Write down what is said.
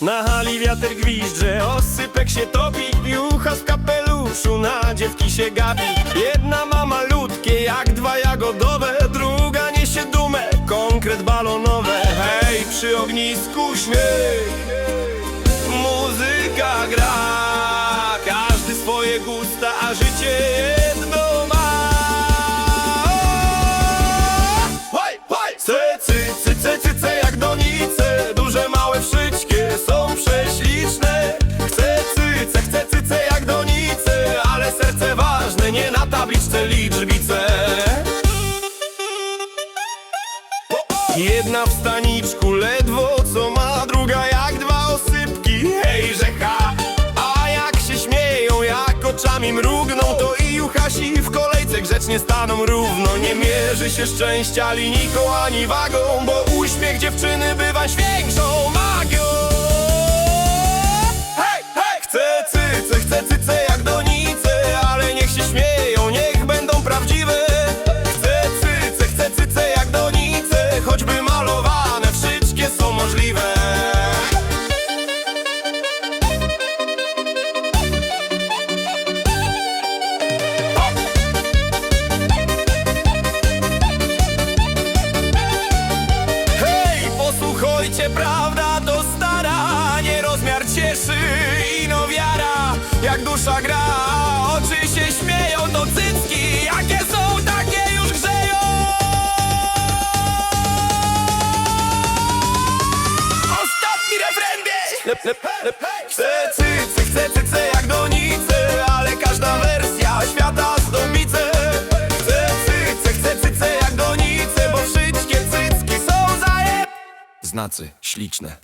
Na hali wiatr gwizdże, osypek się topi Jucha w kapeluszu, na dziewki się gapi. Jedna ma malutkie, jak dwa jagodowe Druga niesie dumę, konkret balonowe. Hej, przy ognisku śmiech liczbice Jedna w staniczku ledwo co ma Druga jak dwa osypki, hej rzecha A jak się śmieją, jak oczami mrugną To i juchasi w kolejce grzecznie staną równo. Nie mierzy się szczęścia linijką ani wagą Bo uśmiech dziewczyny bywa większą magią Hej, posłuchajcie, prawda to stara rozmiar cieszy, ino wiara Jak dusza gra, Chcę cyce, chcę cyce jak donice Ale każda wersja świata zdobice. Chcę cyce, chcę cyce jak donice Bo wszystkie cycki są zajeb Znacy śliczne